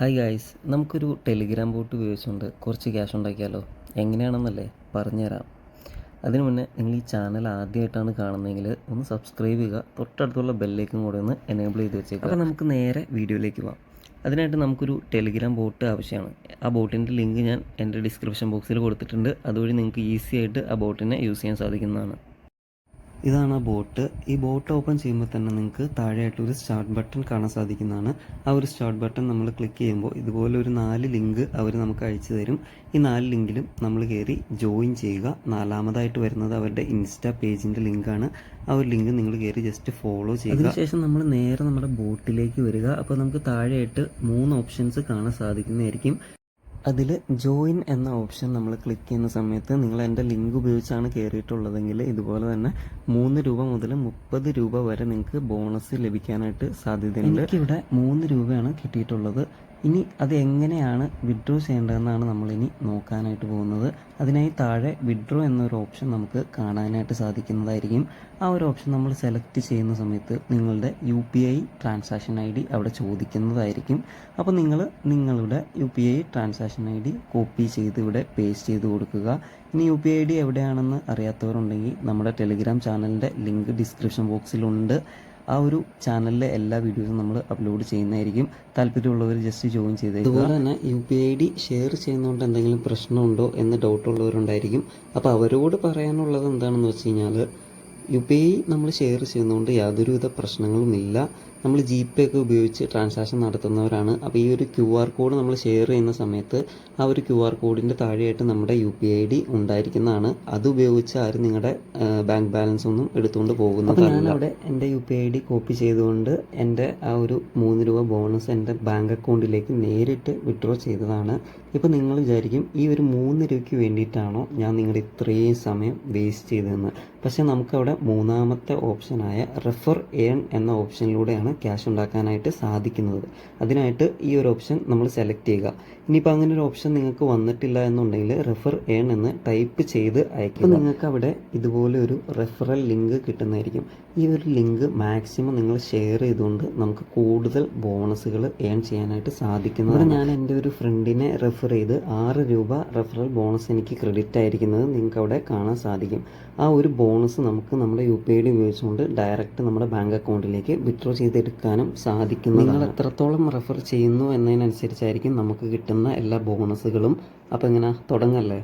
Hi guys നമുക്കൊരു Telegram bot ഉപയോഗിച്ചുകൊണ്ട് കുറച്ച് ക്യാഷ് ഉണ്ടാക്കിയാലോ? എങ്ങനെയാണെന്നല്ലേ പറഞ്ഞുതരാം. അതിനു മുന്നേ നിങ്ങൾ ഈ ചാനൽ ആദ്യമായിട്ടാണ് കാണുന്നതെങ്കിൽ ഒന്ന് സബ്സ്ക്രൈബ് ചെയ്യുക തൊട്ടടുത്തുള്ള ബെല്ലേക്കും കൂടെ ഒന്ന് എനേബിൾ ചെയ്ത് വെച്ചേക്കുക. അപ്പോൾ നമുക്ക് നേരെ വീഡിയോയിലേക്ക് പോകാം അതിനായിട്ട് നമുക്കൊരു ടെലിഗ്രാം ബോട്ട് ആവശ്യമാണ്. ആ ബോട്ടിന്റെ ലിങ്ക് ഞാൻ എന്റെ ഡിസ്ക്രിപ്ഷൻ ബോക്സിൽ കൊടുത്തിട്ടുണ്ട്. അതുവഴി നിങ്ങൾക്ക് ഈസി ആയിട്ട് ആ ബോട്ടിനെ യൂസ് ചെയ്യാൻ സാധിക്കുന്നതാണ്. ഇതാണ് ആ ബോട്ട്. ഈ ബോട്ട് ഓപ്പൺ ചെയ്യുമ്പോൾ തന്നെ നിങ്ങൾക്ക് താഴെയായിട്ട് ഒരു സ്റ്റാർട്ട് ബട്ടൺ കാണാൻ സാധിക്കുന്നതാണ്. ആ ഒരു സ്റ്റാർട്ട് ബട്ടൺ നമ്മൾ ക്ലിക്ക് ചെയ്യുമ്പോൾ ഇതുപോലെ ഒരു നാല് ലിങ്ക് അവർ നമുക്ക് അയച്ചു തരും. ഈ നാല് ലിങ്കിലും നമ്മൾ കയറി ജോയിൻ ചെയ്യുക. നാലാമതായിട്ട് വരുന്നത് അവരുടെ ഇൻസ്റ്റാ പേജിന്റെ ലിങ്കാണ്. ആ ഒരു ലിങ്ക് നിങ്ങൾ കയറി ജസ്റ്റ് ഫോളോ ചെയ്യുക. അതിനുശേഷം നമ്മൾ നേരെ നമ്മുടെ ബോട്ടിലേക്ക് വരിക. അപ്പോൾ നമുക്ക് താഴെയായിട്ട് മൂന്ന് ഓപ്ഷൻസ് കാണാൻ സാധിക്കുന്നതായിരിക്കും. അതിൽ ജോയിൻ എന്ന ഓപ്ഷൻ നമ്മൾ ക്ലിക്ക് ചെയ്യുന്ന സമയത്ത് നിങ്ങൾ എന്റെ ലിങ്ക് ഉപയോഗിച്ചാണ് കയറിയിട്ടുള്ളതെങ്കിൽ ഇതുപോലെ തന്നെ മൂന്ന് രൂപ മുതൽ മുപ്പത് രൂപ വരെ നിങ്ങൾക്ക് ബോണസ് ലഭിക്കാനായിട്ട് സാധ്യതയുണ്ട്. എനിക്കിവിടെ മൂന്ന് രൂപയാണ് കിട്ടിയിട്ടുള്ളത്. ഇനി അത് എങ്ങനെയാണ് വിഡ്രോ ചെയ്യേണ്ടതെന്നാണ് നമ്മളിനി നോക്കാനായിട്ട് പോകുന്നത്. അതിനായി താഴെ വിഡ്രോ എന്നൊരു ഓപ്ഷൻ നമുക്ക് കാണാനായിട്ട് സാധിക്കുന്നതായിരിക്കും. ആ ഒരു ഓപ്ഷൻ നമ്മൾ സെലക്ട് ചെയ്യുന്ന സമയത്ത് നിങ്ങളുടെ U P I transaction I D അവിടെ ചോദിക്കുന്നതായിരിക്കും. അപ്പോൾ നിങ്ങൾ നിങ്ങളുടെ U P I transaction I D copy ചെയ്ത് ഇവിടെ പേസ്റ്റ് ചെയ്ത് കൊടുക്കുക. ഇനി യു പി ഐ ഡി എവിടെയാണെന്ന് അറിയാത്തവരുണ്ടെങ്കിൽ നമ്മുടെ ടെലിഗ്രാം ചാനലിന്റെ ലിങ്ക് ഡിസ്ക്രിപ്ഷൻ ബോക്സിലുണ്ട് ആ ഒരു ചാനലിലെ എല്ലാ വീഡിയോസും നമ്മൾ അപ്ലോഡ് ചെയ്യുന്നതായിരിക്കും. താല്പര്യമുള്ളവർ ജസ്റ്റ് ജോയിൻ ചെയ്ത് അതുപോലെ തന്നെ U P I D share ചെയ്യുന്നതുകൊണ്ട് എന്തെങ്കിലും പ്രശ്നമുണ്ടോ എന്ന് ഡൗട്ട് ഉള്ളവരുണ്ടായിരിക്കും. അപ്പോൾ അവരോട് പറയാനുള്ളത് എന്താണെന്ന് വെച്ച് കഴിഞ്ഞാൽ യു പി ഐ നമ്മൾ ഷെയർ ചെയ്യുന്നതുകൊണ്ട് യാതൊരുവിധ പ്രശ്നങ്ങളുമില്ല നമ്മൾ ജി പേ ഒക്കെ ഉപയോഗിച്ച് ട്രാൻസാക്ഷൻ നടത്തുന്നവരാണ്. അപ്പോൾ ഈ ഒരു ക്യു ആർ കോഡ് നമ്മൾ ഷെയർ ചെയ്യുന്ന സമയത്ത് ആ ഒരു ക്യു ആർ കോഡിന്റെ താഴെയായിട്ട് നമ്മുടെ യു പി ഐ ഡി ഉണ്ടായിരിക്കുന്നതാണ്. അത് ഉപയോഗിച്ച് ആരും നിങ്ങളുടെ ബാങ്ക് ബാലൻസ് ഒന്നും എടുത്തുകൊണ്ട് പോകുന്നത് അവിടെ എന്റെ U P I D copy ചെയ്തുകൊണ്ട് എന്റെ ആ ഒരു മൂന്ന് രൂപ ബോണസ് എന്റെ ബാങ്ക് അക്കൗണ്ടിലേക്ക് നേരിട്ട് വിഡ്രോ ചെയ്തതാണ്. ഇപ്പോൾ നിങ്ങൾ വിചാരിക്കും ഈ ഒരു മൂന്ന് രൂപയ്ക്ക് വേണ്ടിയിട്ടാണോ ഞാൻ നിങ്ങളുടെ ഇത്രയും സമയം വേസ്റ്റ് ചെയ്തതെന്ന്. പക്ഷേ നമുക്കവിടെ മൂന്നാമത്തെ ഓപ്ഷനായ റെഫർ ഏൺ എന്ന ഓപ്ഷനിലൂടെയാണ് ക്യാഷ് ഉണ്ടാക്കാനായിട്ട് സാധിക്കുന്നത്. അതിനായിട്ട് ഈ ഒരു ഓപ്ഷൻ നമ്മൾ സെലക്ട് ചെയ്യുക. ഇനിയിപ്പോൾ അങ്ങനെ ഒരു ഓപ്ഷൻ നിങ്ങൾക്ക് വന്നിട്ടില്ല എന്നുണ്ടെങ്കിൽ റെഫർ ഏൺ എന്ന് ടൈപ്പ് ചെയ്ത് അയക്കുക നിങ്ങൾക്ക് അവിടെ ഇതുപോലെ ഒരു റെഫറൽ ലിങ്ക് കിട്ടുന്നതായിരിക്കും. ഈ ഒരു ലിങ്ക് മാക്സിമം നിങ്ങൾ ഷെയർ ചെയ്തുകൊണ്ട് നമുക്ക് കൂടുതൽ ബോണസുകൾ ഏൺ ചെയ്യാനായിട്ട് സാധിക്കുന്നത് ഞാൻ എന്റെ ഒരു ഫ്രണ്ടിനെ റെഫർ ചെയ്ത് ആറ് രൂപ റെഫറൽ ബോണസ് എനിക്ക് ക്രെഡിറ്റ് ആയിരിക്കുന്നത് നിങ്ങൾക്ക് അവിടെ കാണാൻ സാധിക്കും. ആ ഒരു ബോണസ് നമുക്ക് നമ്മുടെ യു പി ഐ ഡി ഉപയോഗിച്ചുകൊണ്ട് ഡയറക്റ്റ് നമ്മുടെ ബാങ്ക് അക്കൗണ്ടിലേക്ക് വിഡ്രോ ചെയ്തെടുക്കാനും സാധിക്കുന്നു നിങ്ങൾ എത്രത്തോളം റെഫർ ചെയ്യുന്നു എന്നതിനനുസരിച്ചായിരിക്കും നമുക്ക് കിട്ടുന്ന എല്ലാ ബോണസുകളും അപ്പോൾ ഇങ്ങനെ തുടങ്ങല്ലേ?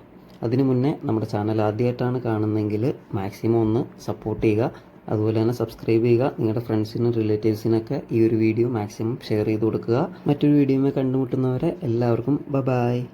അതിനു മുന്നേ നമ്മുടെ ചാനൽ ആദ്യമായിട്ടാണ് കാണുന്നതെങ്കിൽ മാക്സിമം ഒന്ന് സപ്പോർട്ട് ചെയ്യുക. അതുപോലെ തന്നെ സബ്സ്ക്രൈബ് ചെയ്യുക. നിങ്ങളുടെ ഫ്രണ്ട്സിനും റിലേറ്റീവ്സിനൊക്കെ ഈ ഒരു വീഡിയോ മാക്സിമം ഷെയർ ചെയ്ത് കൊടുക്കുക. മറ്റൊരു വീഡിയോയുമായി കണ്ടുമുട്ടുന്നവരെ എല്ലാവർക്കും ബ ബായ്